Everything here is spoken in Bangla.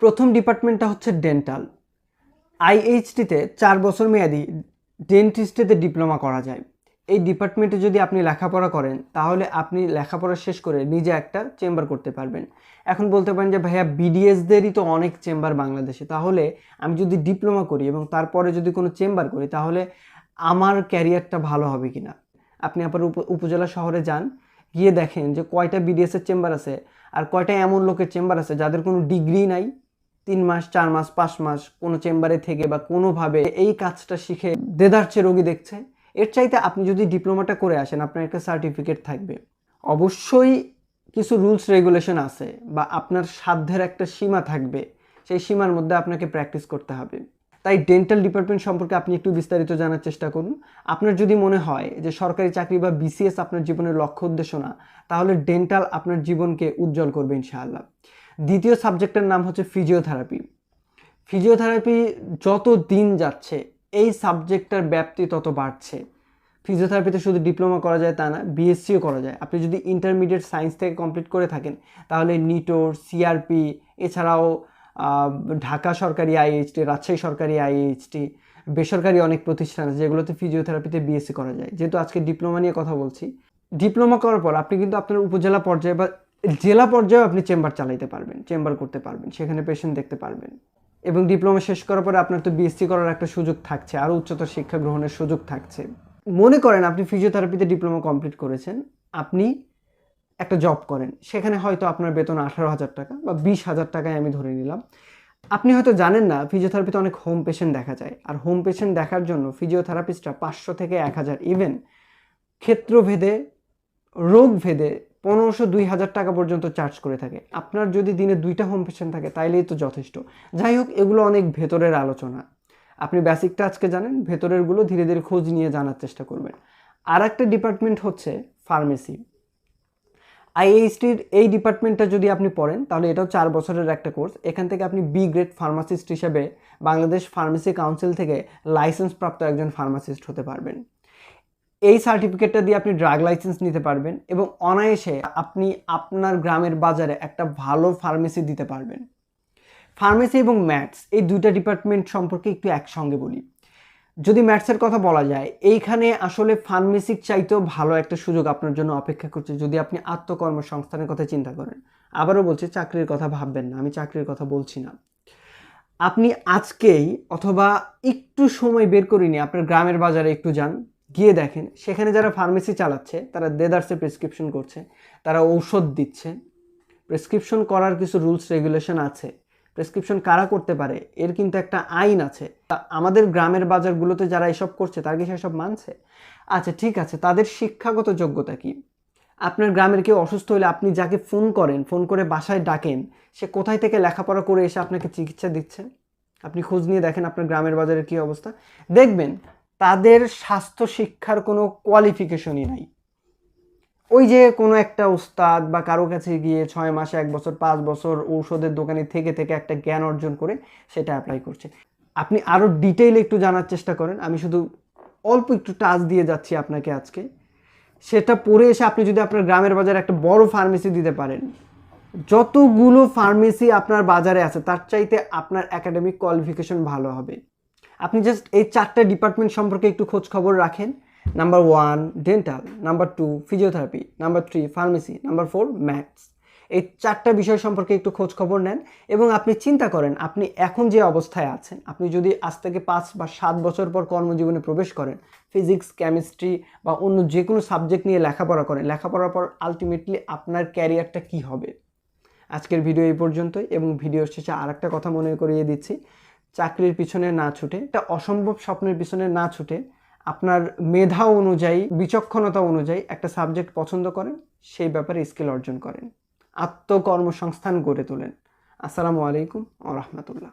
প্রথম ডিপার্টমেন্টটা হচ্ছে ডেন্টাল। আইএইচটিতে চার বছর মেয়াদি ডেন্টিস্ট্রিতে ডিপ্লোমা করা যায়। এই ডিপার্টমেন্টে যদি আপনি লেখাপড়া করেন, তাহলে আপনি লেখাপড়া শেষ করে নিজে একটা চেম্বার করতে পারবেন। এখন বলতে পারেন যে, ভাইয়া, বিডিএসদেরই তো অনেক চেম্বার বাংলাদেশে। তাহলে আমি যদি ডিপ্লোমা করি এবং তারপরে যদি কোনো চেম্বার করি, তাহলে আমার ক্যারিয়ারটা ভালো হবে কি না আপনি আপনার উপ- উপজেলা শহরে যান, গিয়ে দেখেন যে কয়টা বিডিএসের চেম্বার আছে আর কয়টা এমন লোকের চেম্বার আছে যাদের কোনো ডিগ্রি নাই। তিন মাস, চার মাস, পাঁচ মাস কোনো চেম্বারে থেকে বা কোনোভাবে এই কাজটা শিখে দেদারচে রোগী দেখছে, এর চাইতে আপনি যদি ডিপ্লোমাটা করে আসেন, আপনার একটা সার্টিফিকেট থাকবে। অবশ্যই কিছু রুলস, রেগুলেশন আছে বা আপনার সাধ্যের একটা সীমা থাকবে, সেই সীমার মধ্যে আপনাকে প্র্যাকটিস করতে হবে। তাই ডেন্টাল ডিপার্টমেন্ট সম্পর্কে আপনি একটু বিস্তারিত জানার চেষ্টা করুন। আপনার যদি মনে হয় যে সরকারি চাকরি বা বিসিএস আপনার জীবনের লক্ষ্য উদ্দেশ্য না, তাহলে ডেন্টাল আপনার জীবনকে উজ্জ্বল করবে ইনশাআল্লাহ। দ্বিতীয় সাবজেক্টের নাম হচ্ছে ফিজিওথেরাপি ফিজিওথেরাপি যত দিন যাচ্ছে, এই সাবজেক্টটার ব্যাপ্তি তত বাড়ছে। ফিজিওথেরাপিতে শুধু ডিপ্লোমা করা যায় তা না বিএসসিও করা যায়। আপনি যদি ইন্টারমিডিয়েট সায়েন্স থেকে কমপ্লিট করে থাকেন, তাহলে নিটোর সিআরপি এছাড়াও ঢাকা সরকারি আইএইচটি রাজশাহী সরকারি আইএইচটি বেসরকারি অনেক প্রতিষ্ঠান আছে যেগুলোতে ফিজিওথেরাপিতে বিএসসি করা যায়। যেহেতু আজকে ডিপ্লোমা নিয়ে কথা বলছি ডিপ্লোমা করার পর আপনি কিন্তু আপনার উপজেলা পর্যায়ে বা জেলা পর্যায়েও আপনি চেম্বার চালাইতে পারবেন, চেম্বার করতে পারবেন, সেখানে পেশেন্ট দেখতে পারবেন। এবং ডিপ্লোমা শেষ করার পরে আপনার তো বিএসসি করার একটা সুযোগ থাকছে, আরও উচ্চতর শিক্ষা গ্রহণের সুযোগ থাকছে। মনে করেন আপনি ফিজিওথেরাপিতে ডিপ্লোমা কমপ্লিট করেছেন, আপনি একটা জব করেন, সেখানে হয়তো আপনার বেতন আঠারো হাজার টাকা বা বিশ হাজার টাকায় আমি ধরে নিলাম। আপনি হয়তো জানেন না ফিজিওথেরাপিতে অনেক হোম পেশেন্ট দেখা যায়। আর হোম পেশেন্ট দেখার জন্য ফিজিওথেরাপিস্টরা পাঁচশো থেকে এক হাজার ইভেন ক্ষেত্রভেদে রোগ ভেদে পনেরোশো দুই হাজার টাকা পর্যন্ত চার্জ করে থাকে। আপনার যদি দিনে দুইটা হোম পেশেন্ট থাকে, তাইলেই তো যথেষ্ট। যাই হোক, এগুলো অনেক ভেতরের আলোচনা। আপনি বেসিকটা আজকে জানেন, ভেতরেরগুলো ধীরে ধীরে খোঁজ নিয়ে জানার চেষ্টা করবেন। আর একটা ডিপার্টমেন্ট হচ্ছে ফার্মেসি আইএইচটির এই ডিপার্টমেন্টটা যদি আপনি পড়েন, তাহলে এটাও চার বছরের একটা কোর্স এখান থেকে আপনি বি গ্রেড ফার্মাসিস্ট হিসেবে বাংলাদেশ ফার্মেসি কাউন্সিল থেকে লাইসেন্স প্রাপ্ত একজন ফার্মাসিস্ট হতে পারবেন। এই সার্টিফিকেটটা দিয়ে আপনি ড্রাগ লাইসেন্স নিতে পারবেন এবং অনায়াসে আপনি আপনার গ্রামের বাজারে একটা ভালো ফার্মেসি দিতে পারবেন। ফার্মেসি এবং ম্যাথস এই দুইটা ডিপার্টমেন্ট সম্পর্কে একটু একসঙ্গে বলি। যদি ম্যাথসের কথা বলা যায়, এইখানে আসলে ফার্মেসির চাইতেও ভালো একটা সুযোগ আপনার জন্য অপেক্ষা করছে যদি আপনি আত্মকর্মসংস্থানের কথা চিন্তা করেন। আবারও বলছি, চাকরির কথা ভাববেন না, আমি চাকরির কথা বলছি না। আপনি আজকেই অথবা একটু সময় বের করে নিয়ে আপনার গ্রামের বাজারে একটু যান গিয়ে দেখেন, সেখানে যারা ফার্মেসি চালাচ্ছে, তারা দেদার্সে প্রেসক্রিপশন করছে, তারা ঔষধ দিচ্ছে। প্রেসক্রিপশন করার কিছু রুলস রেগুলেশন আছে। প্রেসক্রিপশন কারা করতে পারে, এর কিন্তু একটা আইন আছে। তা আমাদের গ্রামের বাজারগুলোতে যারা এসব করছে, তারা কি সেসব মানছে? আচ্ছা ঠিক আছে, তাদের শিক্ষাগত যোগ্যতা কি? আপনার গ্রামের কেউ অসুস্থ হলে আপনি যাকে ফোন করেন ফোন করে বাসায় ডাকেন, সে কোথায় থেকে লেখাপড়া করে এসে আপনাকে চিকিৎসা দিচ্ছে? আপনি খোঁজ নিয়ে দেখেন আপনার গ্রামের বাজারের কী অবস্থা। দেখবেন তাদের স্বাস্থ্য শিক্ষার কোনো কোয়ালিফিকেশনই নাই। ওই যে কোনো একটা উস্তাদ বা কারও কাছে গিয়ে ছয় মাসে, এক বছর, পাঁচ বছর ঔষধের দোকানে থেকে থেকে একটা জ্ঞান অর্জন করে সেটা অ্যাপ্লাই করছে। আপনি আরও ডিটেইলে একটু জানার চেষ্টা করেন। আমি শুধু অল্প একটু টাচ দিয়ে যাচ্ছি আপনাকে আজকে। সেটা পড়ে এসে আপনি যদি আপনার গ্রামের বাজারে একটা বড় ফার্মেসি দিতে পারেন, যতগুলো ফার্মেসি আপনার বাজারে আছে, তার চাইতে আপনার একাডেমিক কোয়ালিফিকেশন ভালো হবে। আপনি জাস্ট এই চারটা ডিপার্টমেন্ট সম্পর্কে একটু খোঁজ খবর রাখেন। Number one dental number two physiotherapy number three pharmacy number four maths এই চারটা বিষয় সম্পর্কে একটু খোঁজ খবর নেন এবং আপনি চিন্তা করেন, আপনি এখন যে অবস্থায় আছেন, আপনি যদি আজ থেকে পাঁচ বা সাত বছর পর কর্মজীবনে প্রবেশ করেন ফিজিক্স কেমিস্ট্রি বা অন্য যে কোনো সাবজেক্ট নিয়ে লেখাপড়া করেন, লেখাপড়ার পর আলটিমেটলি আপনার ক্যারিয়ারটা কী হবে? আজকের ভিডিও এই পর্যন্তই এবং ভিডিওর শেষে আর একটা কথা মনে করিয়ে দিচ্ছি। চাকরির পিছনে না ছুটে, একটা অসম্ভব স্বপ্নের পিছনে না ছুটে আপনার মেধা অনুযায়ী, বিচক্ষণতা অনুযায়ী একটা সাবজেক্ট পছন্দ করেন, সেই ব্যাপারে স্কিল অর্জন করেন। আত্মকর্মসংস্থান গড়ে তোলেন। আসসালামু আলাইকুম ও রহমতুল্লাহ।